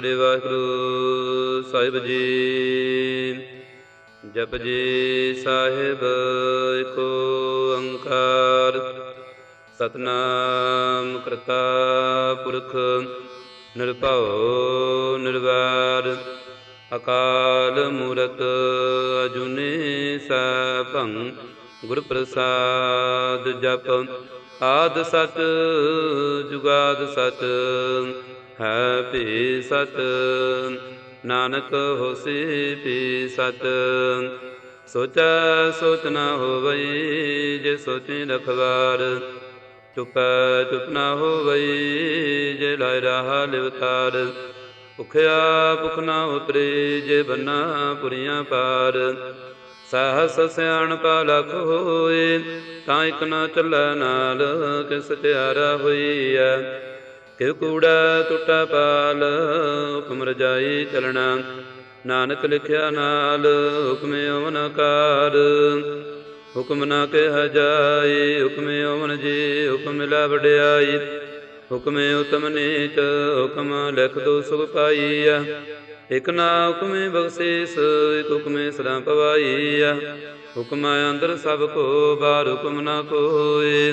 ਸ੍ਰੀ ਵਾਹਿਗੁਰੂ ਸਾਹਿਬ ਜੀ। ਜਪ ਜੀ ਸਾਹਿਬ ਏਕੋ ਅੰਕਾਰ। ਸਤਨਾਮ ਕਰਤਾ ਪੁਰਖ, ਨਿਰਭਉ, ਨਿਰਵੈਰ। ਅਕਾਲ ਮੂਰਤ ਅਜੂਨੀ ਸੈਭੰ ਗੁਰ ਪ੍ਰਸਾਦ ਜਪ। ਆਦ ਸਤ, ਜੁਗਾਦ ਸਤ। ਹੈ ਭੀ ਸਤ, ਨਾਨਕ ਹੋਸੀ ਭੀ ਸਤ। ਸੋਚੈ ਸੋਚ ਨ ਹੋਵਈ, ਜੇ ਸੋਚੀ ਰਖਵਾਰ। ਚੁਪੈ ਚੁਪ ਨ ਹੋਵਈ, ਜੇ ਲਾਇ ਰਹਾ ਲਿਵਤਾਰ ਭੁਖਿਆ ਭੁਖ ਨ ਉਤਰੇ, ਜੇ ਬੰਨਾ ਪੁਰੀਆਂ ਪਾਰ। ਸਹਸ ਸਿਆਣ ਪਾ ਲਖ ਹੋਏ ਤਾਂ ਇਕ ਨਾ ਚੱਲੈ ਨਾਲ, ਕਿਸ ਤਿਆਰਾ ਹੋਈ ਹੋਈਐ ਕਿਉ ਕੂੜਾ ਟੁੱਟਾ ਪਾਲ, ਹੁਕਮ ਰਜਾਈ ਚਲਣਾ। ਨਾਨਕ ਲਿਖਿਆ ਨਾਲ ਹੁਕਮ ਓਵਨ ਓਮਨਕਾਰ ਹੁਕਮ ਨਾ ਕਹਿ ਜਾਈ, ਹੁਕਮੇ ਓਮਨ ਜੀ, ਹੁਕਮ ਲਾ ਵਡਿਆਈ। ਹੁਕਮੇ ਉਤਮ ਨੀਚ, ਹੁਕਮ ਲਿਖ ਦੋ ਸੁਖ ਪਾਈਆ ਇਕ ਨਾ ਹੁਕਮੇ ਬਖਸ਼ੇਸ, ਇਕ ਹੁਕਮੇ ਸਦਾ ਪਵਾਈਆ ਹੁਕਮ ਅੰਦਰ ਸਭ ਕੋ, ਬਾਹਰ ਹੁਕਮ ਨਾ ਕੋਏ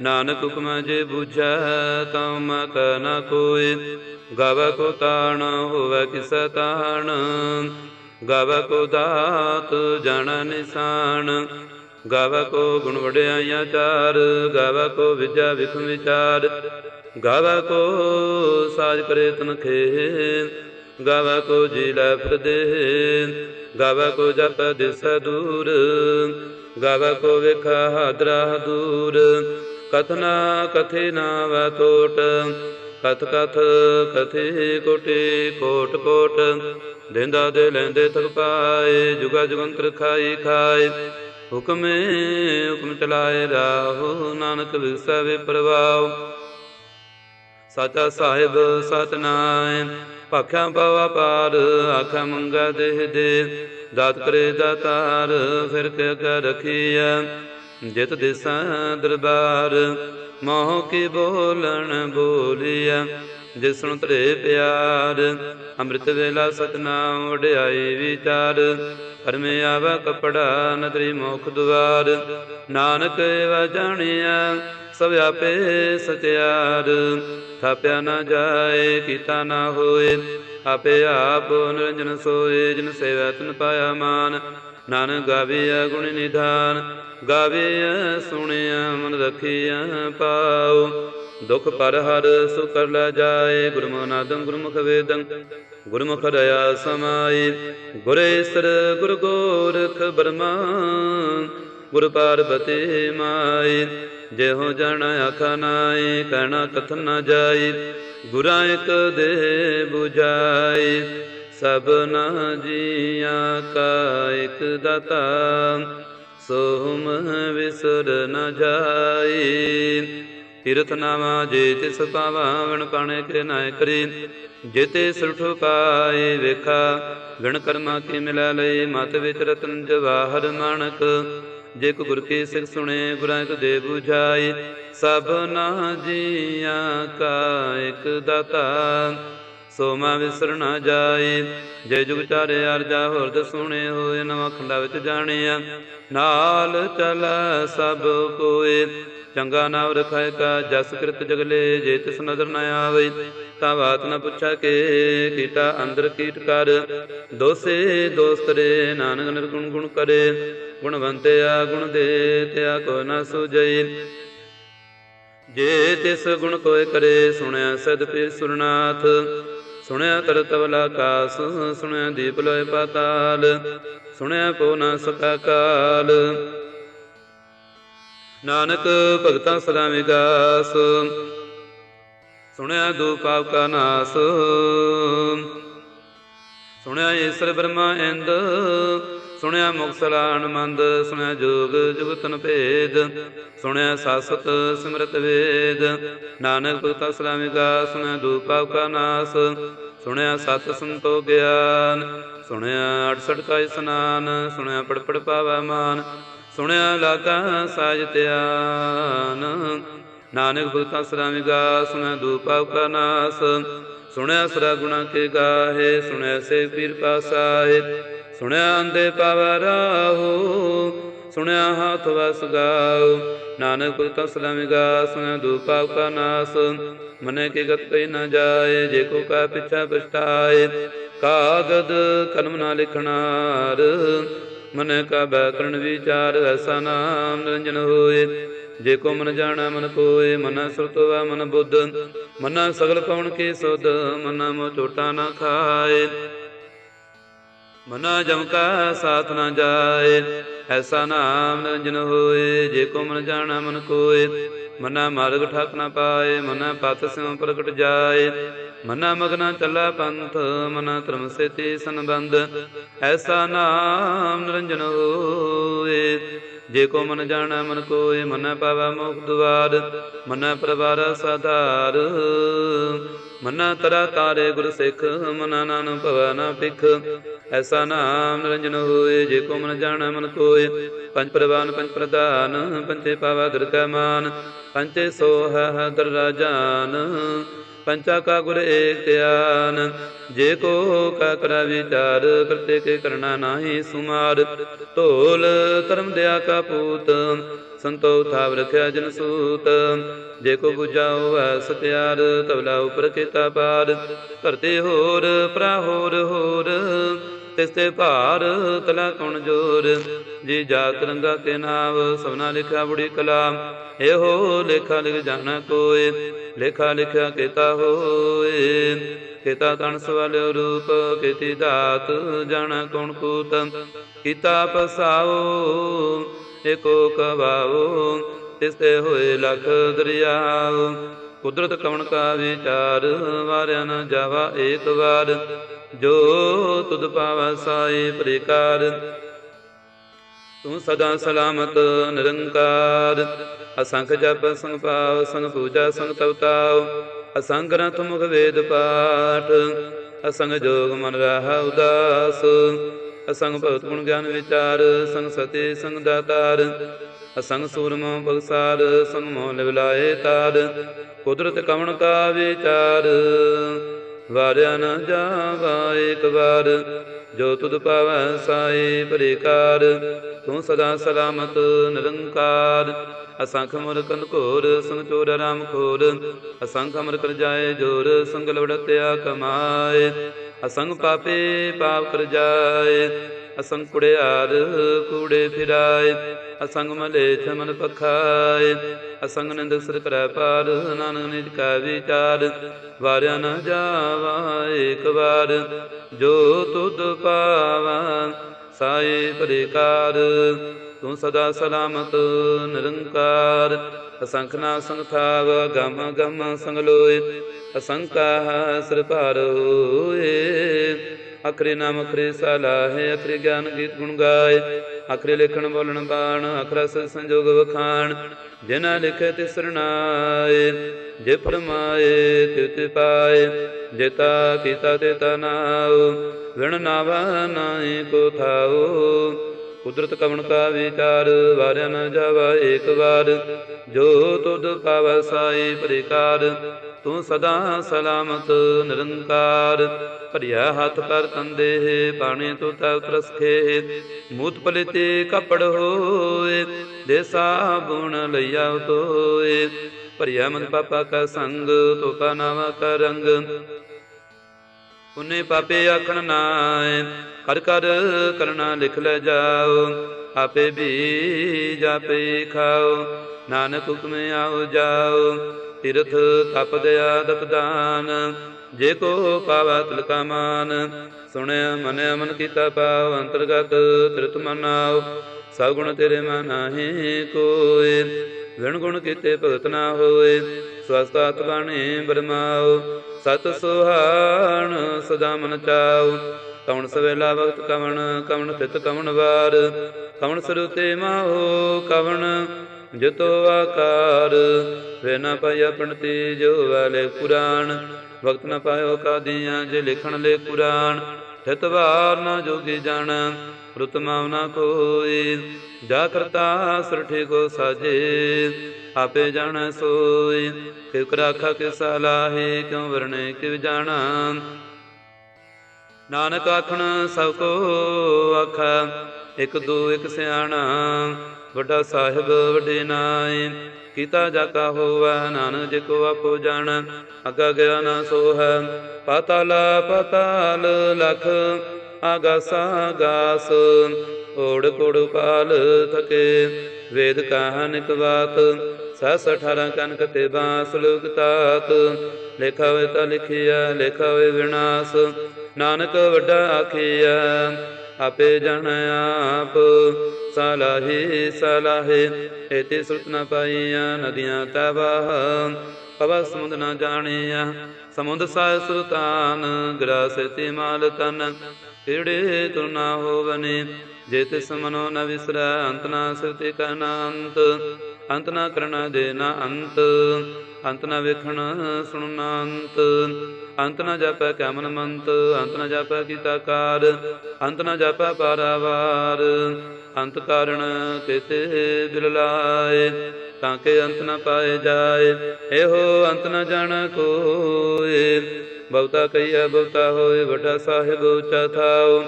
ਨਾਨਕ ਹੁਕਮ ਜੇ ਬੁਝੈ ਤਾਂ ਮੈਂ ਕਹਿ ਨਾ ਕੋਏ ਗਾਵੇ ਕੋ ਤਾਣ ਹੋਵੇ ਕਿਸੈ ਤਾਣ, ਗਾਵੇ ਕੋ ਦਾਤ ਜਾਣ ਨਿਸ਼ਾਨ, ਗਾਵੇ ਕੋ ਗੁਣ ਵਡਿਆਈਆਂ ਚਾਰ, ਗਾਵੇ ਕੋ ਵਿਦਿਆ ਵਿਖ ਵਿਚਾਰ, ਗਾਵੇ ਕੋ ਸਾਜ ਕਰੇ ਤਨਖੇ ਗਾਵੇ ਕੋ ਜੀ ਲੈ ਫਿਰਦੇ ਕੋ ਜਪ ਦਿਸ ਦੂਰ, ਗਾਵੇ ਕੋ ਵੇਖਾ ਹਾਦਰਾ ਦੂਰ ਕਥਨਾ ਕਥੇ ਨਾ ਵੈ ਕਥ ਕਥ ਕਥੇ ਕੋਟੇ ਕੋਟ ਕੋਟ, ਦੇਂਦਾ ਦੇ ਲੈਂਦੇ ਤਕ ਪਾਏ, ਜੁਗਾ ਜੁਗੰਤਰ ਖਾਈ ਖਾਏ। ਹੁਕਮੇ ਹੁਕਮ ਚਲਾਏ ਰਾਹੋ, ਨਾਨਕ ਵਿਸੈ ਵੇ ਪ੍ਰਵਾਉ ਸਾਚਾ ਸਾਹਿਬ ਸਤਨਾਮ ਭਾਖਿਆ ਪਵਾ ਪਾਰ ਆਖਾ ਮੰਗਾ ਦੇਹ ਦੇ। ਦਾਤ ਕਰੇ ਦਾਤਾਰ, ਫਿਰ ਕੇ ਕਰ ਰਖੀਐ। ਜਿਤ ਦਿਸਾਂ ਦਰਬਾਰ, ਮੋਹ ਕੀ ਬੋਲਣ ਬੋਲਿਆ ਜਿਸਨੂੰ ਸੁਣ ਤਰੇ ਪਿਆਰ, ਅੰਮ੍ਰਿਤ ਵੇਲਾ ਸਤਨਾਮ ਵਡਿਆਈ ਵਿਚਾਰ। ਪਰਮੇ ਆਵਾ ਕਪੜਾ ਨਦਰੀ ਮੋਖ ਦੁਆਰ। ਨਾਨਕ ਵਾ ਜਾਣਿਆ ਸਭ ਆਪੇ ਸਤਿਆਰ ਥਾਪਿਆ ਨਾ ਜਾਏ, ਕੀਤਾ ਨਾ ਹੋਏ, ਆਪੇ ਆਪ ਨਿਰੰਜਨ ਸੋਏ। ਜਿਨ ਸੇਵਾ ਤਨ ਪਾਇਆ ਮਾਨ, ਨਾਨਕ ਗਾਵੀਆ ਗੁਣ ਨਿਧਾਨ। ਗਾਵੀਆ ਸੁਣਿਆ, ਮਨ ਰਖਿਆ ਪਾਉ ਦੁਖ ਪਰ ਹਰ ਸੁ ਕਰ ਲੈ ਜਾਏ ਗੁਰਮੁਖ ਨਾਦੰ ਗੁਰਮੁਖ ਵੇਦੰ, ਗੁਰਮੁਖ ਦਇਆ ਸਮਾਈ। ਗੁਰੇਸਰ ਗੁਰ ਗੋਰਖ ਬਰਮਾ, ਗੁਰ ਪਾਰਬਤੀ ਮਾਈ। ਜਿਹੋ ਜਣ ਆਖਾ ਨਾਈ, ਕਹਿਣਾ ਕਥਨ ਨਾ ਜਾਈ, ਗੁਰਾਂ ਇਕ ਦੇ 부ਝਾਈ ਸਭਨਾ ਜੀਆਂ ਕਾ ਇਕ ਦਾਤਾ ਸੋਮ ਵਿਸਰ ਨ ਜਾਈ। ਤੀਰਥ ਨਾਮਾ ਜੇ ਤਿਸ ਪਾਵਨ ਪਾਣੇ ਕੇ ਨਾਇ ਕਰੀ। ਜਿਤੇ ਸੁਠ ਪਾਏ ਵੇਖਾ, ਗਣ ਕਰਮਾ ਕੀ ਮਿਲਾ ਲਈ, ਮਤ ਵਿੱਚ ਰਤਨ ਜਵਾਹਰ ਮਾਨਕ ਜੇ ਕੋ ਗੁਰ ਕੀ ਸਿਖ ਸੁਣੇ, ਗੁਰਾਂ ਕੋ ਦੇ 부ਝਾਈ ਸਭਨਾ ਜੀਆਂ ਕਾ ਇਕ ਦਾਤਾ। ਸੋ ਮਾ ਵਿਸਰ ਨਾ ਜਾਏ। ਜੇ ਜੁਗ ਚਾਰੇ ਅਰਜਾ ਹੋਰ ਦਸੁਣੇ ਹੋਏ, ਨਵਾਂ ਖੰਡਾ ਵਿੱਚ ਜਾਣਿਆ। ਨਾਲ ਚਲ ਸਭ ਕੋਏ। ਚੰਗਾ ਨਾਮ ਰਖਾਇ ਕਾ, ਜਸ ਕਿਰਤ ਜਗਲੇ ਜੇ ਤਿਸ ਨਦਰ ਨ ਆਵੇ। ਤਾਂ ਬਾਤ ਨ ਪੁੱਛਾ ਕੇ, ਕੀਟਾ ਅੰਦਰ ਕੀਟ ਕਰ। ਦੋਸੇ ਦੋਸਤ ਰੇ, ਨਾਨਕ ਨਿਰਗੁਣ ਗੁਣ ਕਰੇ। ਗੁਣਵੰਤਿਆ ਗੁਣ ਦੇ ਤਿਆ ਕੋ ਨ ਸੁਜਈ ਜੇ ਤਿਸ ਗੁਣ ਕੋਇ ਕਰੇ, ਸੁਣਿਆ ਸਦ ਪੀਰ ਸੁਰਨਾਥ। ਸੁਣਿਆ ਕਰਤਵਲ ਆਕਾਸ ਸੁਣਿਆ ਦੀਪ ਲੋਇ ਪਾਤਾਲ, ਸੁਣਿਆ ਪੋ ਨ ਸਕਾ ਕਾਲ। ਨਾਨਕ ਭਗਤਾਂ ਸਦਾ ਵਿਗਾਸ, ਸੁਣਿਆ ਦੂ ਪਾਪ ਕਾ ਨਾਸ। ਸੁਣਿਆ ਈਸ਼ਰ ਬ੍ਰਹਮਾ ਇੰਦ ਸੁਣਿਆ ਮੁਕਸਲਾ ਅਨਮੰਦ ਸੁਣਿਆ ਜੋਗ ਜੁਗਤਨ ਭੇਦ, ਸੁਣਿਆ ਸਾਸਤ ਸਿਮਰਤ ਵੇਦ। ਨਾਨਕ ਭਗਤਾਂ ਸਦਾ ਵਿਗਾਸ ਸੁਣਿਆ ਦੂ ਪਾਪ ਕਾ ਨਾਸ, ਸੁਣਿਆ ਸਤ ਸੰਤੋ ਗਿਆਨ, ਸੁਣਿਆ 68 ਕਾ ਇਸਨਾਨ, ਸੁਣਿਆ ਪੜਪੜ ਪਾਵਾ ਮਾਨ, ਸੁਣਿਆ ਲਾਗਾ ਸਾਜ ਧਿਆਨ। ਨਾਨਕ ਭਗਤਾਂ ਸਦਾ ਵਿਗਾਸ ਸੁਣਿਆ ਦੂ ਪਾਪ ਕਾ ਨਾਸ, ਸੁਣਿਆ ਸਰਾ ਗੁਣਾ ਕੇ ਗਾਹੇ, ਸੁਣਿਆ ਸੇ ਪੀਰ ਪਾਸਾਏ ਸੁਣਿਆ ਅੰਦੇ ਪਾਵੈ ਰਾਹੋ, ਸੁਣਿਆ ਹਾਥ ਵਸ ਗਾਉ ਨਾਨਕ ਪੁਰ ਤਸਲਮ ਸੁਣਿਆ ਦੂਪਾ ਕਾ ਨਾਸ। ਮਨੇ ਕੀ ਗਤ ਕਈ ਨ ਜਾਏ, ਜੇ ਕੋ ਕਾ ਪਿਛਾ ਪਛਤਾਏ। ਕਾਗਦ ਕਲਮ ਨਾ ਲਿਖਣਾਰ, ਮਨ ਕਾ ਬੈਕਰਣ ਵਿਚਾਰ, ਐਸਾ ਨਾਮ ਨਿਰੰਜਨ ਹੋਏ। ਜੇ ਕੋ ਮਨ ਜਾਣਾ ਮਨ ਕੋਏ, ਮਨ ਸੁਰਤਵਾ ਮਨ ਬੁੱਧ। ਮਨ ਸਗਲ ਪਵਨ ਕੀ ਸੁਧ, ਮਨ ਮੋ ਝੋਟਾ ਨਾ ਖਾਏ। ਮਨਾ ਜਮ ਕਾ ਸਾਥ ਨਾ ਜਾਏ, ਐਸਾ ਨਾਮ ਨਿਰੰਜਨ ਹੋਏ, ਜੇ ਕੋ ਮਨ ਜਾਣਾ ਮਨ ਕੋਏ। ਮਨਾ ਮਾਰਗ ਠਾਕ ਨਾ ਪਾਏ, ਮਨਾ ਪਤ ਸਿਉ ਪ੍ਰਗਟ ਜਾਏ। ਮਨਾ ਮਗਨਾ ਚੱਲਾ ਪੰਥ, ਮਨਾ ਧਰਮ ਸੇਤੀ ਸੰਬੰਧ। ਐਸਾ ਨਾਮ ਨਿਰੰਜਨ ਹੋਏ, ਜੇ ਕੋ ਮਨ ਜਾਣਾ ਮਨ ਕੋਏ, ਮਨ ਪਾਵਾ ਮੋਖ ਦੁਆਰ। ਮਨ ਪ੍ਰਵਾਰ ਸਾਧਾਰ, ਮਨ ਤਰਾ ਤਾਰੇ ਗੁਰ ਸਿੱਖ, ਮਨ ਨਾਨ ਭਵ ਨਾ ਪਿਖ ਐਸਾ ਨਾਮ ਨਿਰੰਜਨ ਹੋਏ, ਜੇ ਕੋ ਮਨ ਜਾਣਾ ਮਨ ਕੋਏ ਪੰਜ ਪ੍ਰਵਾਨ, ਪੰਜ ਪ੍ਰਧਾਨ ਪੰਚੇ ਪਾਵਾ ਦਰ ਕੈ ਮਾਨ। ਪੰਚੇ ਸੋਹ ਦਰ ਰਾਜਾਨ ਪੰਚਾ ਕਾ ਗੁਰ ਏਕ ਧਿਆਨ। ਜੇ ਕੋ ਕਾ ਕਰਾ ਵਿਚਾਰ, ਕਰਤੇ ਕੇ ਕਰਨਾ ਨਾਹੀ ਸੁਮਾਰ। ਢੋਲ ਧਰਮ ਦਿਆ ਕਾ ਪੂਤ, ਸੰਤੋ ਥਾਵ ਰਖਿਆ ਜਨ ਸੂਤ। ਜੇ ਕੋ 부ਜਾਓ ਸਤਿਆਰ, ਤਵਲਾ ਉਪਰ ਕੀਤਾ ਪਾਰ। ਕਰਤੇ ਹੋਰ ਪ੍ਰਾ ਹੋਰ ਹੋਰ। ਤਿਸ ਤੇ ਭਾਰ ਕਲਾ ਕਉਣ ਜੋਰ। ਜੀ ਜਾਤ ਰੰਗਾ ਕੇ ਨਾਮ ਸਭਨਾ ਲਿਖਿਆ ਬੁੜੀ ਕਲਾਮ ਇਹੋ ਲੇਖਾ ਲਿਖ ਜਾਣਾ ਕੋਏ, ਲੇਖਾ ਲਿਖਿਆ ਕੀਤਾ ਹੋਏ। ਕੀਤਾ ਤਨ ਸਵਾਲਿਓ ਰੂਪ, ਕੀਤੀ ਦਾਤ ਜਾਣਾ ਕੌਣ ਕੂਤ। ਕੀਤਾ ਪਸਾਓ, ਏਕੋ ਕਵਾਓ, ਤਿਸ ਤੇ ਹੋਏ ਲਖ ਦਰਿਆਓ। ਕੁਦਰਤ ਕਵਣ ਕਾ ਵਿਚਾਰ, ਵਾਰਿਆ ਨ ਜਾਵਾ ਏਕ ਵਾਰ। ਜੋ ਤੁਧ ਪਾਵੈ ਸਾਈ ਪ੍ਰਕਾਰ। ਤੂੰ ਸਦਾ ਸਲਾਮਤ, ਨਿਰੰਕਾਰ। ਅਸੰਖ ਜਪ, ਸੰਗ ਪਾਵ ਸੰਗ ਪੂਜਾ, ਸੰਗ ਤਵਤਾਉ ਅਸੰਗ ਗ੍ਰੰਥ, ਮੁਖ ਵੇਦ ਪਾਠ। ਅਸੰਗ ਜੋਗ ਮਨ ਰਹਾ ਉਦਾਸ। ਅਸੰਗ ਭਗਤ ਗੁਣ ਗਿਆਨ ਵਿਚਾਰ। ਸੰਗ ਸਤੇ, ਸੰਗ ਦਾਤਾਰ। ਅਸੰਗ ਸੂਰਮੋ ਬਗਸਾਰ ਸੰਗ ਮੋਹ ਲਿਵਲਾਏ ਤਾਰ। ਕੁਦਰਤ ਕਵਣ ਕਾ ਵਿਚਾਰ। ਵਾਰਿਆ ਨਾ ਜਾਵਾ ਏਕ ਵਾਰ, ਜੋ ਤੁਧ ਪਾਵੈ ਸਾਈ ਪਰਿਕਾਰ, ਤੂੰ ਸਦਾ ਸਲਾਮਤ ਨਿਰੰਕਾਰ। ਅਸੰਖ ਮੁਰ ਕੰਦ ਘੋਰ, ਸੰਗ ਚੋਰ ਰਾਮ ਖੋਰ, ਅਸੰਖ ਅਮਰ ਕਰ ਜਾਏ ਜੋਰ, ਸੰਗ ਲਵੜਤਿਆ ਕਮਾਏ। ਅਸੰਗ ਪਾਪੇ ਪਾਪ ਕਰ ਜਾਏ ਅਸੰਗ ਕੁੜਿਆਰ ਕੂੜੇ ਫਿਰਾਏ, ਅਸੰਗ ਮਲੇਛ ਮਨ ਪਖਾਏ, ਅਸੰਗ ਨਿੰਦ ਸਿਰ ਕਰੈ ਪਾਰ, ਨਾਨਕ ਨਿਜ ਕਾ ਵਿਚਾਰ, ਵਾਰਿਆ ਨ ਜਾਵਾ ਏਕ ਵਾਰ, ਜੋ ਤੁਧ ਪਾਵਾ ਸਾਏ ਪਰਿਕਾਰ, ਤੂੰ ਸਦਾ ਸਲਾਮਤ ਨਿਰੰਕਾਰ, ਅਸੰਖ ਨਾ ਸੰਗ ਥਾਵ, ਗਮ ਗਮ ਸੰਗ ਲੋਏ ਅਸੰਕਾ ਸਿਰ ਭਾਰ ਹੋਏ ਅਖਰੇ ਨਾਮ, ਅਖਰੇ ਸਲਾਹੇ, ਅਖਰੇ ਗਿਆਨ ਗੀਤ ਗੁਣ ਗਾਏ, ਅਖਰੇ ਲਿਖਣ, ਬੋਲਣ, ਬਾਣ ਅਖਰਸ ਸੰਜੋਗ ਵਖਾਣ ਜਿਨਾ ਲਿਖੇ ਤਿਸ ਸਰਣਾਏ ਜੇ ਫਰਮਾਏ ਤਿਉ ਪਾਏ ਜੇਤਾ ਕੀਤਾ ਤੇ ਤਨਾਉ ਵਿਣ ਨਾਵਾ ਨਾਹੀ ਕੋ ਥਾਉ ਕੁਦਰਤ ਕਵਣ ਕਾ ਵਿਚਾਰ, ਵਾਰਿਆ ਨ ਜਾਵਾ ਏਕ ਵਾਰ। ਜੋ ਤੁਧ ਪਾਵੈ ਸਾਈ ਪ੍ਰਕਾਰ, ਤੂੰ ਸਦਾ ਸਲਾਮਤ ਨਿਰੰਕਾਰ। ਭਰਿਆ ਹੱਥ ਕਰ ਤੰਦੇ ਬਾਣੇ ਤੋ ਤਾ ਉਤਰਸਖੇ ਮੂਤ ਪਲਿਤੇ ਕਪੜ ਹੋਏ, ਦੇ ਸਾਬੁਣ ਲਈਆ ਤੋਏ। ਭਰਿਆ ਮਨ ਪਾਪਾ ਕਾ ਸੰਗ, ਤੋਪਾ ਨਾਵਾ ਕਾ ਰੰਗ ਪੁਨੇ ਪਾਪੇ ਆਖਣ ਨਾਏ ਕਰ ਕਰ ਕਰਨਾ ਲਿਖ ਲੈ ਜਾਓ। ਆਪੇ ਵੀ ਜਾਪੇ ਖਾਓ। ਨਾਨਕ ਹੁਕਮ ਆਓ ਜਾਓ। ਤਿਰਥ ਤਪ ਦਇਆ ਦਤ ਦਾਨ। ਜੇ ਕੋ ਪਾਵਾ ਤਿਲਕਾ ਮਾਨ। ਸੁਣਿਆ ਮਨ ਕੀਤਾ ਪਾਵ ਅੰਤਰਗਤ ਤ੍ਰਿਤ ਮਨਾਓ ਸਭ ਗੁਣ ਤੇਰੇ ਮਨਾਹੀ ਕੋਏ। ਵਿਣ ਗੁਣ ਕੀਤੇ ਭਗਤ ਨਾ ਹੋਏ। ਸਵਸਤਾਤ ਬਾਣੇ ਬਰਮਾਓ ਸਤ ਸੁਹਾਣ ਸਦਾ ਮਨ ਚਾਉ। ਕਵਣ ਸਵੇਲਾ ਵਕਤ ਕਵਣ ਕਵਣ ਥਿਤ ਕਵਣ ਵਾਰ। ਕਵਣ ਸਰੂਤੇ ਮਾਹੋ ਕਵਣ, ਜਿਤੋ ਆਕਾਰ। ਵੇ ਨ ਪਾਇਆ ਆਪਣਤੀ ਜੋ ਵਾਲੇ ਪੁਰਾਣ, ਵਕਤ ਨ ਪਾਇਓ ਕਾਦੀਆਂ ਜੇ ਲਿਖਣ ਲੈ ਪੁਰਾਣ। ਥਿਤ ਵਾਰ ਨ ਜੋਗੀ ਜਾਣ, ਰੁਤ ਮਾਵ ਨ ਕੋਈ। ਜਾ ਕਰਤਾ ਸਰਠੇ ਕੋ ਸਾਜੇ। ਆਪੇ ਜਾਣੈ ਸੋਈ ਕਿਉ ਕਰਾਖਾ ਕਿਸ ਲਾਹੇ ਕਿਉ ਵਰਣੇ ਕਿਵ ਜਾਣਾ। ਨਾਨਕ ਆਖਣ, ਸਭ ਕੋ ਆਖਾ, ਇਕ ਦੋ ਇਕ ਸਿਆਣਾ, ਵੱਡਾ ਸਾਹਿਬ ਵੱਡੇ ਨਾਏ ਕੀਤਾ ਜਾ ਕਾ ਨਾਨਕ ਜੇ ਕੋ ਆਪੋ ਜਾਣ। ਅਗਾ ਗਿਆ ਨਾ ਸੋ ਹੈ ਪਾਤਾਲ ਪਾਤਾਲ ਲਖ ਆਗਾਸਾ ਗਾਸ ਓੜ ਕੋੜ ਪਾਲ ਥਕੇ, ਵੇਦ ਕਾਹਨਿਕ ਬਾਤ ਸਸ 18 ਕਨਕ ਤੇ ਬਾਸ ਲੋਕ ਤਾਤ। ਲਿਖਾ ਹੋਏ ਤਾਂ ਲਿਖਿਆ ਲਿਖਾ ਹੋਏ ਵਿਨਾਸ਼। ਨਾਨਕ ਵੱਡਾ ਆਖਿਆ ਆਪੇ ਜਨ ਆਪ। ਸਲਾਹੀ, ਸਲਾਹੇ ਇਤੇ ਸੁਰਤ ਨ ਪਾਈਆਂ ਨਦੀਆਂ ਤਬਾਹ ਪਵ ਸਮੁੰਦ ਨ ਜਾਣਿਆ ਸਮੁੰਦ ਸਾਇ ਸੁਲਤਾਨ। ਗ੍ਰਾਸ ਤੇ ਮਾਲ ਤਨ ਕਿਹੜੇ ਤੁਰ ਨਾ ਹੋਵਨੇ। ਜੇ ਤਿਸ ਮਨੋ ਨ ਵਿਸਰੈ, ਅੰਤ ਨਾ ਸਿਰਤੇ ਕਨੰਤ ਅੰਤ ਨਾ ਕਰਣਾ ਦੇ ਨਾ ਅੰਤ ਅੰਤ ਨਾ ਵੇਖਣ ਸੁਣਨਾ ਅੰਤ। ਅੰਤ ਨਾ ਜਾਪੈ ਕਮਨ ਮੰਤ, ਅੰਤ ਨਾ ਜਾਪੈ ਕੀਤਾ ਕਾਰ, ਅੰਤ ਨਾ ਜਾਪੈ ਪਾਰਾਵਾਰ। ਅੰਤ ਕਾਰਣ ਕਿਤੇ ਬਿਲ ਲਾਏ, ਤਾਂ ਕਿ ਅੰਤ ਨਾ ਪਾਏ ਜਾਏ। ਇਹੋ ਅੰਤ ਨਾ ਜਾਣ ਕੋਏ, ਬਹੁਤਾ ਕਈਆ ਬਹੁਤਾ ਹੋਏ, ਵੱਡਾ ਸਾਹਿਬ ਉੱਚਾ ਥਾਉ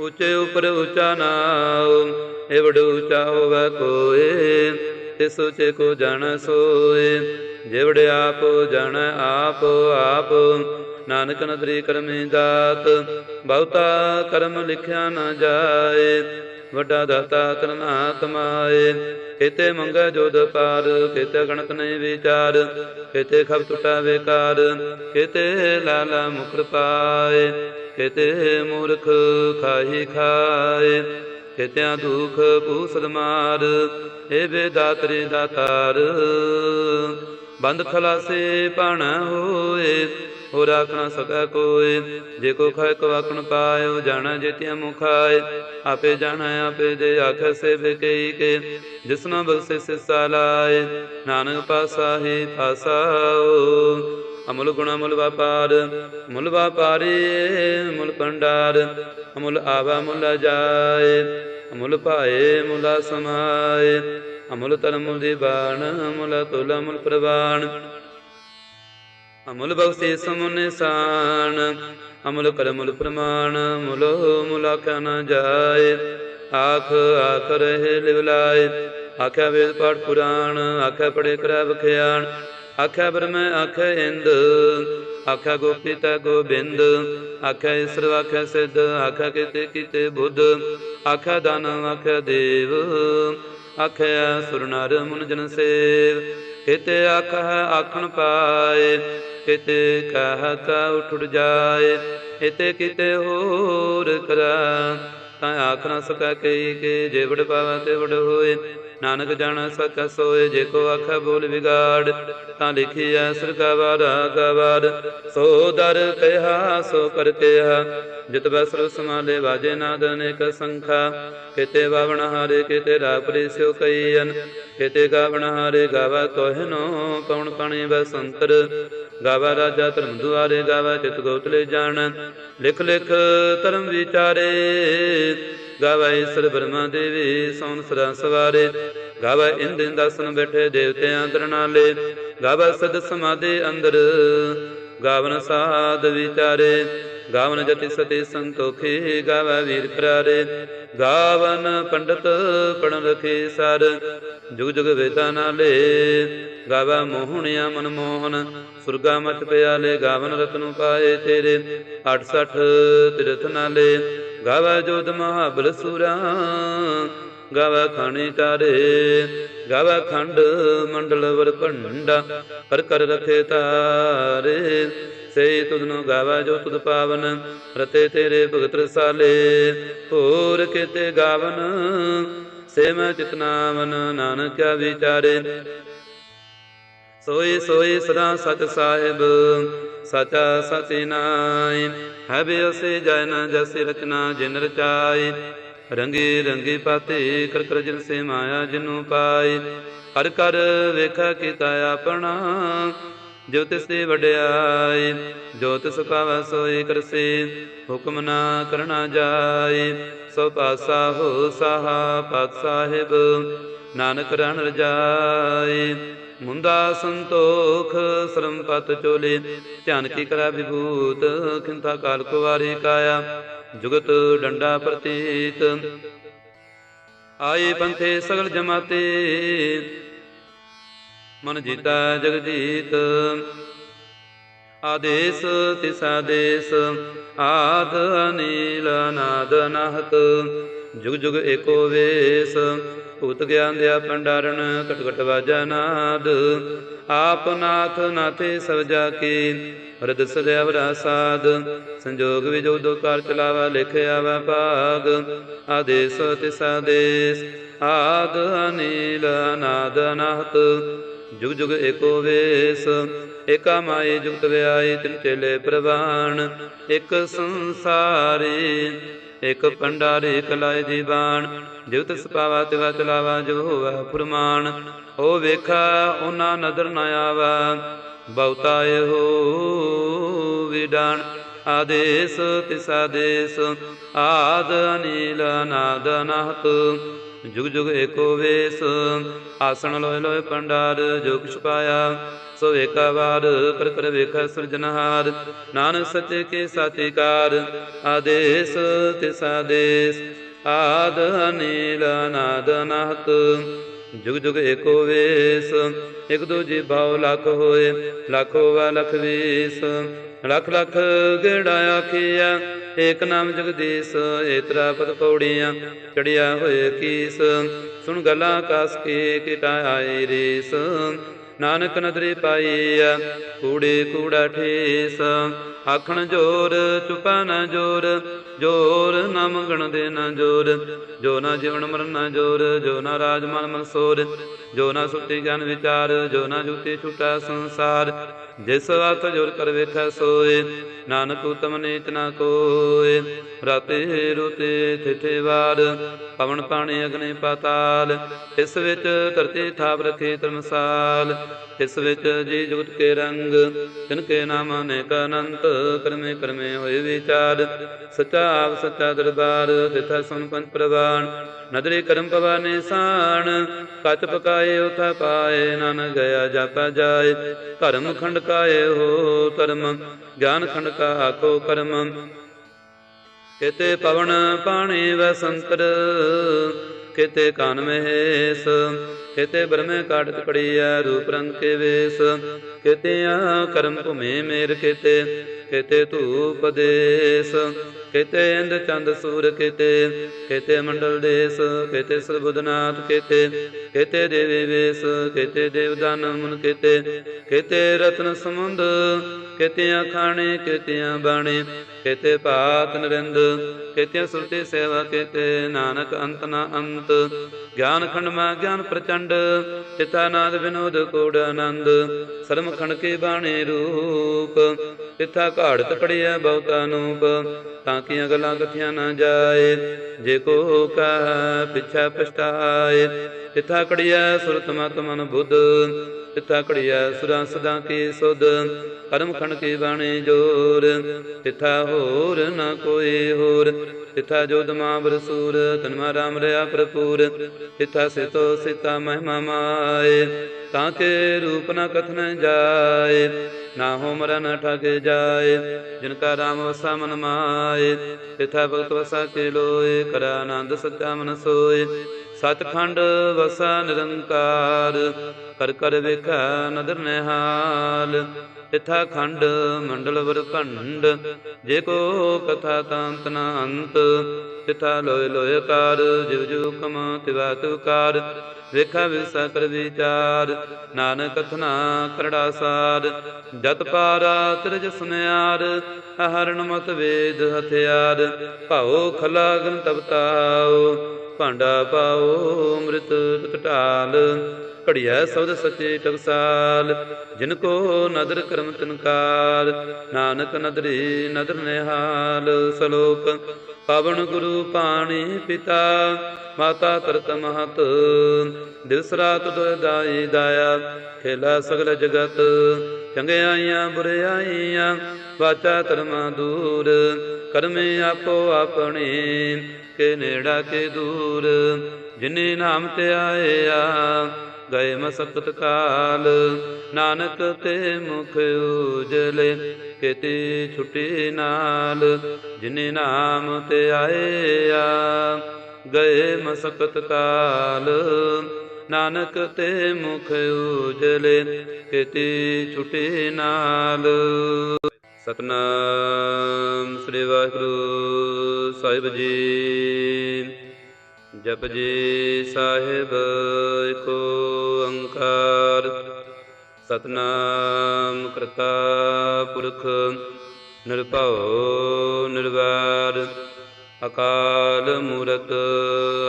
ਉੱਚੇ ਉਪਰ ਉੱਚਾ ਨਾਉ ਏ ਵਡ ਉੱਚਾ ਹੋਵੇ ਕੋਏ ਤਿਸ ਉੱਚੇ ਕੋ ਜਾਣ ਸੋਏ। ਜਿਵੜ ਆਪ ਜਾਣ ਆਪ ਆਪ, ਨਾਨਕ ਨਦਰੀ ਕਰਮੀ ਦਾਤ, ਬਹੁਤਾ ਕਰਮ ਲਿਖਿਆ ਨਾ ਜਾਏ। ਵੱਡਾ ਦਾਤਾ ਕਰਨਾਤਮਾਏ ਕਿਤੇ ਮੰਗਾ ਜੋਦ ਪਾਰ, ਕਿਤੇ ਗਣਤ ਨਹੀਂ ਵਿਚਾਰ, ਕਿਤੇ ਖਬ ਟੁਟਾ ਵੇਕਾਰ, ਕਿਤੇ ਲਾਲਾ ਮੁਖ ਪਾਏ। ਕਿਤੇ ਮੂਰਖ ਖਾਹੀ ਖਾਏ ਕਿਤਿਆਂ ਦੁਖ ਪੂਸਦ ਮਾਰ, ਏ ਬੇਦਾਤਰੀ ਦਾਤਾਰ ਬੰਦ ਖਲਾਸੇ ਪਣ ਹੋਏ ਹੋ ਰਾਖਣਾ ਸਕਾ ਕੋਏ, ਜੇ ਕੋ ਖਾਇ ਕੋ ਆਖਣ ਪਾਇਓ, ਜਾਣਾ ਜੇਤਿਆ ਮੁਖਾਏ ਆਪੇ ਜਾਣਾ, ਆਪੇ ਦੇ ਆਖੇ ਸੇ ਬਿਕਈ ਕੇ ਜਿਸਨਾ ਬਖਸ਼ੇ ਸਿਸਾ ਲਾਏ, ਨਾਨਕ ਪਾਸਾ ਹੀ ਫਾਸਾਓ ਅਮੁਲ ਗੁਣਾ ਅਮੁਲ ਵਪਾਰ ਮੁਲ ਵਪਾਰੀ ਮੁਲ ਪੰਡਾਰ ਅਮੁਲ ਆਵਾ ਮੁਲ ਜਾਏ, ਅਮੁਲ ਭਾਏ ਮੁਲਾ ਸਮਾਏ, ਅਮੁਲ ਤਨ ਮੁਲ ਦੀ ਬਾਣ, ਅਮੁਲ ਤੁਲ ਅਮੁਲ ਪ੍ਰਵਾਣ। ਅਮੁਲ ਬਖਸ਼ੇ ਸਮੁ ਅਮੁਲ ਕਰ ਮੁਲ ਪ੍ਰਮਾਣ ਮੁਲੋ ਮੁਲਾਖਾ ਨ ਜਾਏ। ਆਖ ਆਖ ਰਹੇ ਲਿਵਲਾਏ ਆਖਿਆ ਵੇਦ ਪਾਠ ਪੁਰਾਣ, ਆਖਿਆ ਪੜੇ ਕਰੈ ਬਖਿਆਣ ਆਖਿਆ ਬ੍ਰਹਮ ਆਖਿਆ ਇੰਦ ਆਖਿਆ ਗੋਪੀ ਤਾ ਗੋਬਿੰਦ ਆਖਿਆ ਈਸ਼ਰ ਆਖਿਆ ਸਿੱਧ ਆਖਿਆ ਕਿਤੇ ਕਿਤੇ ਬੁੱਧ ਆਖਿਆ ਦਾਨਵ ਆਖਿਆ ਦੇਵ ਆਖਿਆ ਸੁਰ ਨਰ ਮੁਨ ਜਨ ਸੇਵ। ਕਿਤੇ ਆਖਿਆ ਆਖਣ ਪਾਏ ਕਿਤੇ ਕਹ ਕਾ ਉਠ ਜਾਏ, ਇਤੇ ਕਿਤੇ ਹੋਰ ਕਰਾ, ਤਾਂ ਆਖ ਨਾ ਸਕਾ ਕਈ ਕੇ ਜੇ ਵਡ ਪਾਵਾ ਤੇ ਵਡ ਹੋਏ। ਨਾਨਕ ਜਾਣ ਸਕਾ ਸੋਏ ਜੇ ਕੋ ਆਖਾ ਬੋਲ ਵਿਗਾੜ, ਤਾਂ ਲਿਖਿਆ ਸਰਕਾਵਾਰ ਆਗਾਵਾਰ। ਸੋ ਦਰ ਕਹਿਆ ਸੋ ਕਰ ਕਿਹਾ, ਜਿਤ ਬਸਰ ਸਮਾਲੇ ਵਾਜੇ ਨਾਦ ਅਨੇਕ ਸੰਖਾ। ਕਿਤੇ ਬਾਵਣ ਹਾਰੇ, ਕਿਤੇ ਰਾਪਰੇ ਸਿਓ ਕਈਨ ਕਿਤੇ ਗਾਵਣ ਹਾਰੇ, ਗਾਵਾ ਤੋਹਿਨੋ ਪਉਣ ਪਾਣੀ ਬਸੰਤਰ ਗਾਵਾ ਰਾਜਾ ਧਰਮ ਦੁਆਰੇ, ਗਾਵਾ ਚਿਤ ਗੋਤਲੇ ਜਾਣ ਲਿਖ ਲਿਖ ਧਰਮ ਵਿਚਾਰੇ ਗਾਵਾ ਈਸ਼ਰ ਬ੍ਰਹਮਾ ਦੇਵੀ, ਸੌਨ ਸਦਾ ਸਵਾਰੇ। ਗਾਵਾ ਇੰਦ ਦਸਨ ਬੈਠੇ ਦੇਵਤਿਆਂ ਦਰਨਾਲੇ। ਗਾਵਾ ਸਦ ਸਮਾਦੇ ਅੰਦਰ, ਗਾਵਨ ਸਾਧ ਵਿਚਾਰੇ। ਗਾਵਨ ਜਤੀ ਸਤੀ ਸੰਤੋਖੀ, ਗਾਵਾ ਵੀਰ ਕਰਾਰੇ ਗਾਵਨ ਪੰਡਤ ਪੜਨ ਰਖੇ ਸਰ, ਜੁਗ ਜੁਗ ਵੇਦਾਂ ਨਾਲੇ। ਗਾਵਾ ਮੋਹਣਿਆ ਮਨ ਮੋਹਨ, ਸੁਰਗਾ ਮਚ ਪਿਆਲੇ। ਗਾਵਨ ਰਤਨੁ ਪਾਏ ਤੇਰੇ 68 ਤਿਰਥ ਨਾਲੇ। ਗਾਵਾ ਜੋਤ ਮਹਾਬਲ ਸੂਰਾ ਗਾਵਾ ਖਾਣੀ ਤਾਰੇ ਗਾਵਾ ਖੰਡ ਮੰਡਲ ਵਰ ਭੰਡਾ ਕਰ ਕਰ ਰਖੇ ਤਾਰੇ। ਸੇ ਤੁਧਨੋ ਗਾਵਾ ਜੋ ਤੁਧ ਪਾਵਨ, ਰਤੇ ਤੇਰੇ ਭਗਤ ਰਸਾਲੇ। ਹੋਰ ਕਿਤੇ ਗਾਵਨ, ਸੇ ਮੈਂ ਚਿਤਨਾਵਨ ਨਾਨਕ ਵਿਚਾਰੇ। ਸੋਈ ਸੋਈ ਸਦਾ ਸਚ ਸਾਹਿਬ ਸਚਾ ਸਚਿ ਨਾਇ ਹੈ ਬਿਅਸੇ ਜੈ ਨ ਜਸੇ ਰਚਨਾ ਜਿਨ ਰਚਾਈ ਰੰਗੀ ਰੰਗੀ ਪਾਤੇ ਕਰ ਕਰ ਜਿਨ ਸੇ ਮਾਇਆ ਜਿਨੂ ਪਾਈ ਹਰ ਕਰ ਵੇਖਾ ਕੀਤਾ ਆਪਣਾ, ਜੋ ਤਿਸ ਦੀ ਵਡਿਆਈ ਜੋ ਤਿਸ ਪਾਵੈ ਸੋਈ ਕਰਸੇ, ਹੁਕਮ ਨਾ ਕਰਨਾ ਜਾਏ ਸੋ ਪਾਸਾ ਹੋ ਸਾਹਾ ਪਤ ਸਾਹਿਬ, ਨਾਨਕ ਰਣ ਰਜਾਏ ਮੁੰਦਾ ਸੰਤੋਖ ਸਰਮ ਪਤ ਚੋਲੇ, ਧਿਆਨ ਕੀ ਕਰਾ ਵਿਭੂਤ ਖਿੰਤਾ ਕਾਲ ਕੁਵਾਰੀ ਕਾਇਆ, ਜੁਗਤ ਡੰਡਾ ਪ੍ਰਤੀਤ। ਆਏ ਪੰਥੇ ਸਗਲ ਜਮਾਤੇ, ਮਨ ਜੀਤਾ ਜਗਜੀਤ। ਆਦੇਸ ਤਿਸ ਆਦ ਅਨੀਲ ਨਾਦ ਨਹਤ ਜੁਗ ਜੁਗ ਏਕੋ ਵੇਸ। ਭੂਤ ਗਿਆਨ ਦਿਆ ਪੰਡਾਰਨ ਕਟ ਵਾਜਾ ਨਾਦ। ਆਪ ਨਾਥ ਨਾਥੇ ਸਭ ਜਾ ਕੀ ਰਦ ਸਦਿਆ ਵਰਾਸਾਦ। ਸੰਜੋਗ ਵਿਜੋ ਦੋ ਕਾਰ ਚਲਾਵਾ, ਲਿਖ ਆਵਾ ਭਾਗ। ਆਦੇਸ ਤਿਸ ਆਦੇਸ ਆਦ ਅਨੀਲ ਨਾਦ ਅਨਾਹਤ। ਜੁਗ ਜੁਗ ਏਕੋ ਵੇਸ, ਏਕਾ ਮਾਈ ਜੁਗਤ ਵਿਆਈ ਤਿਨ ਚੇਲੇ ਪ੍ਰਵਾਨ। ਇਕ ਸੰਸਾਰੀ ਇਕ ਪੰਡਾਰੀ ਇਕ ਲਾਇ ਜੀਵਾਨ ਜਿਵ ਤਿਸ ਪਾਵਾ ਤਿਵਾ ਚਲਾਵਾ ਜੋ ਹੋਵਾ ਫੁਰਮਾਨ। ਉਹ ਵੇਖਾ ਉਹਨਾਂ ਨਦਰ ਨ ਆਵਾ, ਬਹੁਤਾ ਇਹੋ ਵਿਡਾਨ ਆਦੇਸ ਤਿਸ ਆਦੇਸ ਆਦ ਅਨੀਲ ਨਾਦ ਅਨਾਹਤ। ਜੁਗ ਜੁਗ ਏਕੋ ਵੇਸ, ਆਸਣ ਲੋਇ ਲੋਇ ਪੰਡਾਰ ਜੋ ਕਿਛ ਪਾਇਆ। ਸੋ ਏਕਾ ਵਾਰ ਕਰ ਵੇਖੈ ਸਿਰਜਨਹਾਰ ਨਾਨਕ ਸੱਚੇ ਕੇ ਸਾਚੀਕਾਰ। ਆਦੇਸ ਤਿਸ ਆਦੇਸ ਆਦ ਅਨੀਲ ਨਾਦ ਅਨਾਹਤ ਜੁਗ ਜੁਗ ਏਕੋ ਵੇਸ। ਇਕ ਦੂਜੀ ਭਾਉ ਲਖ ਹੋਏ। ਲੱਖ ਹੋਵਾ ਲਖ ਵੀਸ। ਲਖ ਲਖ ਗੇੜਾ ਆਖੀਆ ਏਕ ਨਾਮ ਜਗਦੀਸ਼ ਏਤਰਾ ਪਦ ਪੌੜੀਆਂ। ਚੜਿਆ ਹੋਏ ਕੀਸ। ਸੁਣ ਗਲਾਂ ਕਾਸ ਕੇ, ਕਿਟਾ ਆਏ ਰੀਸ। ਨਾਨਕ ਨਦਰੀ ਪਾਈਆ ਕੂੜੇ ਕੂੜਾ ਠੇਸ, ਆਖਣ ਜੋਰ, ਚੁਪਾ ਨਾ ਜੋਰ ਜੋਰ ਨਾ ਮੰਗਣ ਦੇ ਨਾ ਜੋਰ, ਜੋ ਨਾ ਜੀਵਨ ਮਰਨ ਨਾ ਜੋਰ, ਜੋ ਨਾ ਰਾਜ ਮਨ ਮਨਸੋਰ ਜੋ ਨਾ ਸੁਤੀ ਗਿਆਨ ਵਿਚਾਰ, ਜੋ ਨਾ ਜੁਤੀ ਛੁਟਾ ਸੰਸਾਰ, ਜਿਸ ਅਰਥ ਜੋਰ ਕਰ ਵੇਖੈ ਸੋਏ ਨਾਨਕ ਉਤਮ ਨੀਚ ਨਾ ਕੋਇ, ਰਾਤੇ ਰੁਤੇ ਥਿਥੇ ਵਾਰ, ਪਵਨ ਪਾਣੀ ਅਗਨੀ ਪਾਤਾਲ, ਇਸ ਵਿੱਚ ਧਰਤੀ ਥਾਪ ਰਖੇ ਧਰਮਸਾਲ, ਇਸ ਵਿੱਚ ਜੀ ਜੁਗਤ ਕੇ ਰੰਗ, ਤਿਨ ਕੇ ਨਾਮ ਅਨੇਕ ਅਨੰਤ, ਕਰਮੇ ਕਰਮੇ ਹੋਏ ਵਿਚਾਰ, ਸਚਾ ਆਪ ਸਚਾ ਦਰਬਾਰ, ਤਿਥਾ ਸੁਨ ਪੰਚ ਪ੍ਰਵਾਨ ਨਦਰੀ ਕਰਮ ਪਵਾ ਨਿਸ਼ਾਨ ਕਚ ਪਕਾਏ ਉਥਾ ਪਾਏ ਨਨ ਗਿਆ ਜਾਪਾ ਜਾਏ। ਧਰਮ ਖੰਡ ਕਾਏ ਹੋ ਧਰਮ, ਗਿਆਨ ਖੰਡ ਕਾ ਆਖੋ ਕਰਮ। ਕਿਤੇ ਪਵਨ ਪਾਣੀ ਵਸੰਤਰ ਕਿਤੇ ਕਾਨ ਮਹੇਸ, ਕਿਤੇ ਬਰਮੇ ਕਾਟ ਕੜੀਆ ਰੂਪ ਰੰਗ ਕੇ ਵੇਸ। ਕਿਤੇ ਆ ਕਰਮ ਭੂਮੇ ਮੇਰ ਕਿਤੇ ਕਿਤੇ ਧੂਪ ਦੇਸ। ਕਿਤੇ ਇੰਦ ਚੰਦ ਸੂਰ ਕਿਤੇ ਕਿਤੇ ਮੰਡਲ ਦੇਸ, ਕਿਤੇ ਸਰਬੁਦਨਾਥ ਕਿਤੇ ਕਿਤੇ ਦੇਵੀ ਵੇਸ, ਕਿਤੇ ਦੇਵਦਾਨ ਮਨ ਕਿਤੇ ਕਿਤੇ ਰਤਨ ਸਮੁੰਦ ਕਿਤੇ ਖਾਣੇ ਕਿਤੇ ਬਾਣੇ, ਕਿਤੇ ਪਾਤ ਨਰਿੰਦ ਕਿਤੇ ਸੁਰਤੀ ਸੇਵਾ ਕਿਤੇ, ਨਾਨਕ ਅੰਤ ਨਾ ਅੰਤ, ਗਿਆਨ ਖੰਡ ਮਾ ਗਿਆਨ ਪ੍ਰਚੰਡ ਤਿਤਾ ਨਾਦ ਵਿਨੋਦ ਕੋੜ ਆਨੰਦ ਸਰਮ ਖੰਡ ਕੇ ਬਾਣੇ ਰੂਪ ਤਿਥਾ ਘਾੜਤ ਪੜਿਆ ਬਹੁਤਾ ਨੂਪ ਤਾਂ ਕੀਆਂ ਗੱਲਾਂ ਕਥਿਆ ਨਾ ਜਾਏ, ਜੇ ਕੋ ਕਹ ਪਿਛਾ ਪਛਤਾਏ। ਤਿਥਾ ਕੜਿਆ ਸੁਰਤ ਮਤ ਮਨ ਬੁੱਧ, ਤਿਥਾ ਕੜਿਆ ਸੁਰਾਂ ਸਦਾ ਕੀ ਸੁਧ, ਕਰਮ ਖੰਡ ਕੇ ਬਾਣੇ ਜੋਰ। ਤਿਥਾ ਹੋਰ ਨਾ ਕੋਈ ਹੋਰ, ਤਿਥਾ ਜੋਦ ਮਾਵਰ ਸੂਰ ਤਨਮਾ ਰਾਮ ਰਿਆ ਪ੍ਰਪੂਰ ਤਿਥਾ ਸਿਤੋ ਸਿਤਾ ਮਹਿਮਾ ਮਾਏ, ਤਾਂ ਕੇ ਰੂਪ ਨ ਕਥਨ ਜਾਏ। ਨਾ ਹੋ ਮਰਨ ਠਗੇ ਜਾਏ, ਜਿਨ ਕਾ ਰਾਮ ਵਸਾ ਮਨ ਮਾਏ, ਤਿਥਾ ਭਗਤ ਵਸਾ ਕੇ ਲੋਏ, ਕਰ ਆਨੰਦ ਸੱਚਾ ਮਨ ਸੋਏ। ਸਤਖੰਡ ਵਸਾ ਨਿਰੰਕਾਰ, ਕਰ ਕਰ ਵੇਖਾ ਨਦਰ ਨਿਹਾਲ। ਤਿਥਾ ਖੰਡ ਮੰਡਲ ਵਰ ਭੰਡ, ਜੇ ਕੋ ਕਥਾ ਤਾਂਤ ਨ ਅੰਤ। ਤਿਥਾ ਲੋਇ ਲੋਇ ਕਾਰ ਜਿਵ ਜੂ ਕਮ ਤਿਵਾ ਤੁਕਾਰ ਵੇਖਾ ਵਿਸਾ ਕਰ ਵਿਚਾਰ ਨਾਨਕ ਕਥਨਾ ਕਰੜਾ ਸਾਰ। ਜਤ ਪਾਰਾ ਤਿਰਜ ਸੁਨਿਆਰ ਹਰਣ ਮਤ ਵੇਦ ਹਥਿਆਰ। ਭਾਉ ਖਲਾ ਤਪਤਾਉ ਭਾਂਡਾ ਪਾਉ ਅੰਮ੍ਰਿਤ ਟਟਾਲ ਘੜਿਆ ਸਬਦ ਸੱਚੇ ਟਕਸਾਲ ਜਿਨ ਕੋ ਨਦਰ ਕਰਮ ਤਨਕਾਰ ਨਾਨਕ ਨਦਰੀ ਨਦਰ ਨਿਹਾਲ, ਸਲੋਕ ਪਵਨ ਗੁਰੂ ਪਾਣੀ ਪਿਤਾ, ਮਾਤਾ ਤਰਤ ਮਹਤ, ਦਿਵਸ ਰਾਤ ਦੁਇ ਦਾਈ ਦਾਇਆ, ਖੇਲਾ ਸਗਲ ਜਗਤ ਚੰਗਿਆਈਆਂ ਬੁਰਿਆਈਆਂ ਵਾਚਾ ਧਰਮਾ ਦੂਰ, ਕਰਮੇ ਆਪੋ ਆਪਣੇ, ਕੇ ਨੇੜਾ ਕੇ ਦੂਰ, ਜਿਨੇ ਨਾਮ ਤੇ ਆਇਆ, ਗਏ ਮਸਕਤ ਕਾਲ, ਨਾਨਕ ਤੇ ਮੁਖ ਉਜਲੇ। ਕਿਤੇ ਛੁਟੇ ਨਾਲ, ਜਿਨੇ ਨਾਮ ਤੇ ਆਇਆ, ਗਏ ਮਸਕਤ ਕਾਲ। ਨਾਨਕ ਤੇ ਮੁਖ ਉਜਲੇ ਕਿਤੇ ਛੁਟੇ ਨਾਲ। ਸਤਨਾਮ ਸ੍ਰੀ ਵਾਹਿਗੁਰੂ ਸਾਹਿਬ ਜੀ। ਜਪ ਜੀ ਸਾਹਿਬ ਏਕੋ ਓੰਕਾਰ ਸਤਨਾਮ ਕਰਤਾ ਪੁਰਖ, ਨਿਰਭਉ, ਨਿਰਵੈਰ, ਅਕਾਲ ਮੂਰਤ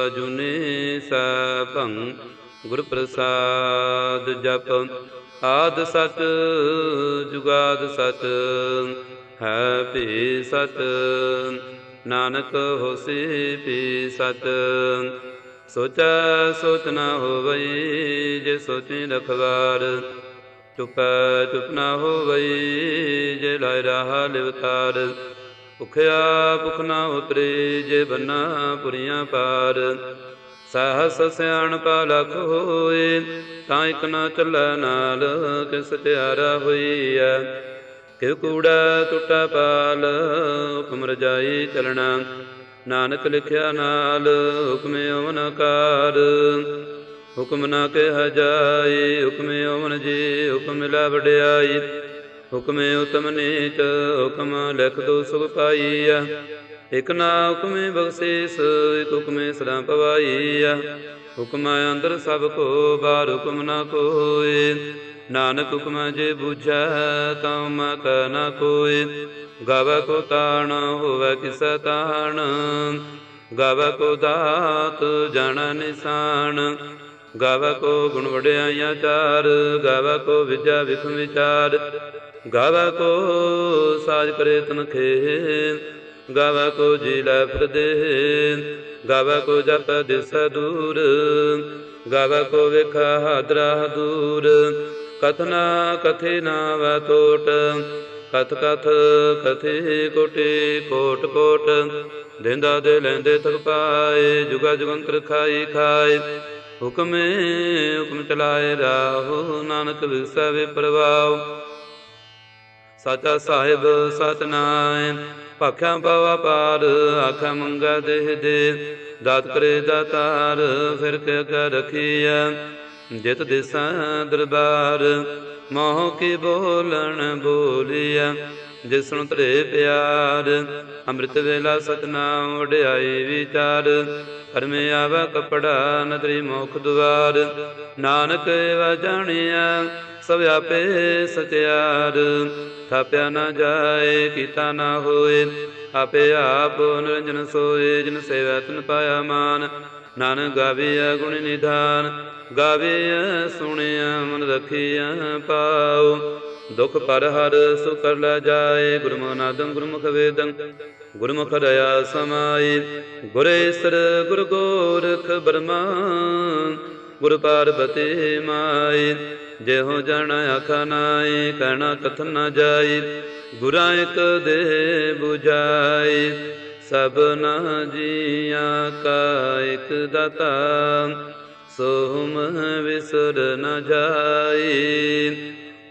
ਅਜੂਨੀ ਸੈਭੰ, ਗੁਰ ਪ੍ਰਸਾਦ ਜਪ, ਆਦ ਸਤ, ਜੁਗਾਦ ਸਤ, ਹੈ ਭੀ ਸਤ, ਨਾਨਕ ਹੋਸੀ ਭੀ ਸਤ। ਸੋਚੈ ਸੋਚ ਨ ਹੋਵਈ, ਜੇ ਸੋਚੀ ਰਖਵਾਰ ਚੁਪੈ ਚੁਪ ਨ ਹੋਵਈ, ਜੇ ਲਾਇ ਰਹਾ ਲਿਵਤਾਰ। ਭੁਖਿਆ ਭੁਖ ਨ ਉਤਰੇ, ਜੇ ਬੰਨਾ ਪੁਰੀਆਂ ਪਾਰ। ਸਹਸ ਸਿਆਣ ਪਾ ਲਖ ਹੋਏ ਤਾਂ ਇਕ ਨਾ ਚੱਲੈ ਨਾਲ ਕਿਸ ਤਿਆਰਾ ਹੋਈ ਹੋਈਐ ਕਿਉ ਕੂੜਾ ਟੁੱਟਾ ਪਾਲ, ਹੁਕਮ ਰਜਾਈ ਚਲਣਾ। ਨਾਨਕ ਲਿਖਿਆ ਨਾਲ, ਹੁਕਮੇ ਓਮਨਕਾਰ ਹੁਕਮ ਨਾ ਕਹਿ ਜਾਏ, ਹੁਕਮੇ ਓਮਨ ਜੀ, ਹੁਕਮ ਮਿਲਾ ਵਡਿਆਈ। ਹੁਕਮੇ ਉਤਮ ਨੀਚ, ਹੁਕਮ ਲਿਖ ਦੋ ਸੁਖ ਪਾਈਆ ਇਕ ਨਾ ਹੁਕਮੇ ਬਖਸ਼ੀਸ, ਇਕ ਹੁਕਮੇ ਸਦਾ ਪਵਾਈਆ ਹੁਕਮ ਅੰਦਰ ਸਭ ਕੋ, ਬਾਹਰ ਹੁਕਮ ਨਾ ਕੋਏ ਨਾਨਕ ਹੁਕਮ ਜੇ ਬੁਝੈ, ਤਾਂ ਮੈਂ ਕਹਿ ਨਾ ਕੋਏ ਗਾਵੇ ਕੋ ਤਾਣ ਹੋਵੇ ਕਿਸੈ ਤਾਣ। ਗਾਵੇ ਕੋ ਦਾਤ ਜਣ ਨਿਸ਼ਾਨ। ਗਾਵੇ ਕੋ ਗੁਣ ਵਡਿਆਈਆਂ ਚਾਰ, ਗਾਵਾ ਕੋ ਵਿਦਿਆ ਵਿਖਮ ਵਿਚਾਰ। ਗਾਵਾ ਕੋ ਸਾਜ ਕਰੇ ਤਨਖੇ ਗਾਵੇ ਕੋ ਜੀ ਲੈ ਫਿਰਦੇ ਕੋ ਜਪ ਦਿਸ ਦੂਰ, ਗਾਵੇ ਕੋ ਵੇਖਾ ਹਾਦਰਾ ਦੂਰ ਕਥਨਾ ਕਥੇ ਨਾ ਤੋਟ, ਕਥ ਕਥ ਕਥੇ ਕੋਟੇ ਕੋਟ ਕੋਟ। ਦੇਂਦਾ ਦੇ ਲੈਂਦੇ ਤਕ ਪਾਏ, ਜੁਗਾ ਜੁਗੰਤਰ ਖਾਈ ਖਾਏ। ਹੁਕਮ ਹੁਕਮ ਚਲਾਏ ਰਾਹੋ, ਨਾਨਕ ਵਿਸੈ ਵੇ ਸਾਚਾ ਸਾਹਿਬ, ਸਤਨਾਮ, ਭਾਖਿਆ ਪਵਾ ਪਾਰ, ਆਖਾ ਮੰਗਾ ਦੇਹ ਦੇ। ਦਾਤ ਕਰੇ ਦਾਤਾਰ ਫਿਰ ਕੇ ਕਰ ਰਖੀਐ। ਜਿਤ ਦਿਸਾਂ ਦਰਬਾਰ, ਮੋਹ ਕੀ ਬੋਲਣ ਬੋਲੀਐ। ਜਿਸ ਨੂੰ ਤਰੇ ਪਿਆਰ, ਅੰਮ੍ਰਿਤ ਵੇਲਾ ਸਤਨਾਮ ਵਡਿਆਈ ਵਿਚਾਰ। ਕਰਮੇ ਆਵਾ ਕਪੜਾ, ਨਦਰੀ ਮੋਖ ਦੁਆਰ। ਨਾਨਕ ਵਾ ਜਾਣਿਆ, ਸਭ ਆਪੇ ਸਤਿਆਰ ਥਾਪਿਆ ਨਾ ਜਾਏ, ਕੀਤਾ ਨਾ ਹੋਏ, ਆਪੇ ਆਪ ਨਿਰੰਜਨ ਸੋਏ, ਜਿਨ ਸੇਵਾ ਤਨ ਪਾਇਆ ਮਾਨ। ਨਾਨਕ ਗਾਵੀਆ ਗੁਣ ਨਿਧਾਨ ਗਾਵੀਆ ਸੁਣਿਆ ਮਨ ਰਖਿਆ ਪਾਉ ਦੁਖ ਪਰ ਹਰ ਸੁ ਕਰ ਲੈ ਜਾਏ ਗੁਰਮੁਖ ਨਾਦੰ ਗੁਰਮੁਖ ਵੇਦੰ, ਗੁਰਮੁਖ ਰਇਆ ਸਮਾਏ ਗੁਰੇਸਰ ਗੁਰ ਗੋਰਖ ਬਰਮਾ, ਗੁਰ ਪਾਰਬਤੀ ਮਾਈ। ਜਿਹੋ ਜਣ ਆਖਾ ਨਾਈ, ਕਹਿਣਾ ਕਥਨ ਨ ਜਾਈ, ਗੁਰਾਂ ਇਕ ਦੇ 부ਝਾਈ ਸਭਨਾ ਜੀਆਂ ਕਾ ਇਕ ਦਾਤਾ, ਸੋਹਮ ਵਿਸਰ ਨਾ ਜਾਈ।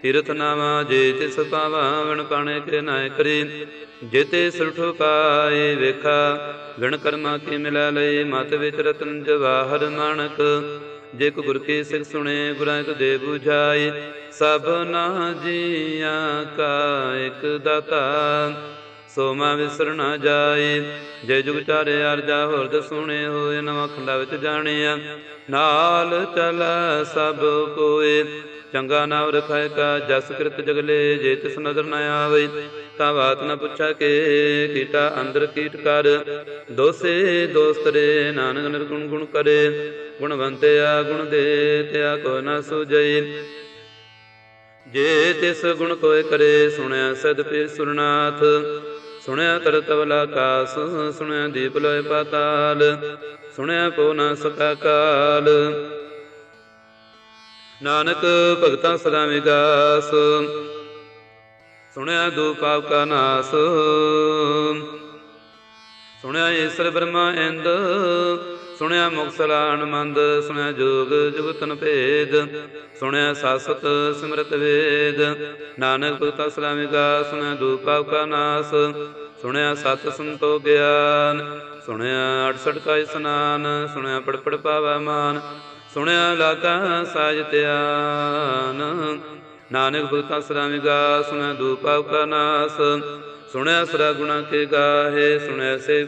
ਤੀਰਥ ਨਾਮਾ ਜੇ ਤਿਸ ਪਾਵਨ ਪਾਣੇ ਕੇ ਨਾਇ ਕਰੀ। ਜਿਤੇ ਸੁਠ ਪਾਏ ਵੇਖਾ, ਗਣ ਕਰਮਾ ਕੀ ਮਿਲਾ ਲਈ ਮਤ ਵਿੱਚ ਰਤਨ ਜਵਾਹਰ ਮਾਨਕ ਜੇ ਕੋ ਗੁਰ ਕੀ ਸਿਖ ਸੁਣੇ, ਗੁਰਾਂ ਕੋ ਦੇ 부ਝਾਈ ਸਭਨਾ ਜੀਆਂ ਕਾ ਇਕ ਦਾਤਾ। ਸੋ ਮੈਂ ਵਿਸਰ ਨਾ ਜਾਏ, ਜੇ ਜੁਗ ਚਾਰੇ ਅਰਜਾ ਹੋਰ ਦ ਸੁਣੇ ਹੋਏ, ਨਵਾਂ ਖੰਡਾ ਵਿੱਚ ਜਾਣਿਆ। ਨਾਲ ਚਲ ਸਭ ਕੋਏ ਚੰਗਾ ਨਾਮ ਰਖਾਇ ਕਾ ਜਸ ਕਿਰਤ ਜਗਲੇ, ਜੇ ਤਿਸ ਨਦਰ ਨ ਆਵੇ, ਤਾਂ ਬਾਤ ਨ ਪੁੱਛਾ ਕੇ, ਕੀਟਾ ਅੰਦਰ ਕੀਟ ਕਰ। ਦੋਸੇ ਦੋਸਤ ਰੇ, ਨਾਨਕ ਨਿਰਗੁਣ ਗੁਣ ਕਰੇ ਗੁਣਵੰਤਿਆ ਗੁਣ ਦੇ ਤਿਆ ਕੋ ਨ ਸੁਜਈ। ਜੇ ਤਿਸ ਗੁਣ ਕੋਇ ਕਰੇ, ਸੁਣਿਆ ਸਦ ਫਿਰ ਸੁਰਨਾਥ। ਸੁਣਿਆ ਕਰਤਵਲ ਆਕਾਸ ਸੁਣਿਆ ਦੀਪ ਲੋਇ ਪਾਤਾਲ। ਸੁਣਿਆ ਪੋ ਨ ਸਕਾ ਕਾਲ। ਨਾਨਕ ਭਗਤਾਂ ਸਦਾ ਵਿਗਾਸ। ਸੁਣਿਆ ਦੂ ਪਾਪ ਕਾ ਨਾਸ। ਸੁਣਿਆ ਈਸ਼ਰ ਬ੍ਰਹਮਾ ਇੰਦ। ਸੁਣਿਆ ਮੁਕਸਲਾ ਆਨੰਦ ਸੁਣਿਆ ਜੋਗ ਜੁਗਤਨ ਭੇਦ। ਸੁਣਿਆ ਸਾਸਤ ਸਿਮਰਤ ਵੇਦ। ਨਾਨਕ ਭਗਤਾ ਸਲਾਮਿਕਾ ਸੁਣਿਆ ਦੁਖ ਪਾਪ ਕਾ ਨਾਸ। ਸੁਣਿਆ ਸਤ ਸੰਤੋ ਗਿਆਨ। ਸੁਣਿਆ 68 ਕਾ ਇਸਨਾਨ ਸੁਣਿਆ ਪੜਪੜ ਪਾਵਾ ਮਾਨ। ਸੁਣਿਆ ਲਾਗਾ ਸਾਜ ਧਿਆਨ। ਨਾਨਕ ਭਗਤਾ ਸਲਾਮਿਕਾ ਸੁਣਿਆ ਦੁਖ ਪਾਪ ਕਾ ਨਾਸ। ਸੁਣਿਆ ਸਰਾ ਗੁਣਾ ਕੇ ਗਾਹੇ, ਸੁਣਿਆ ਸੇ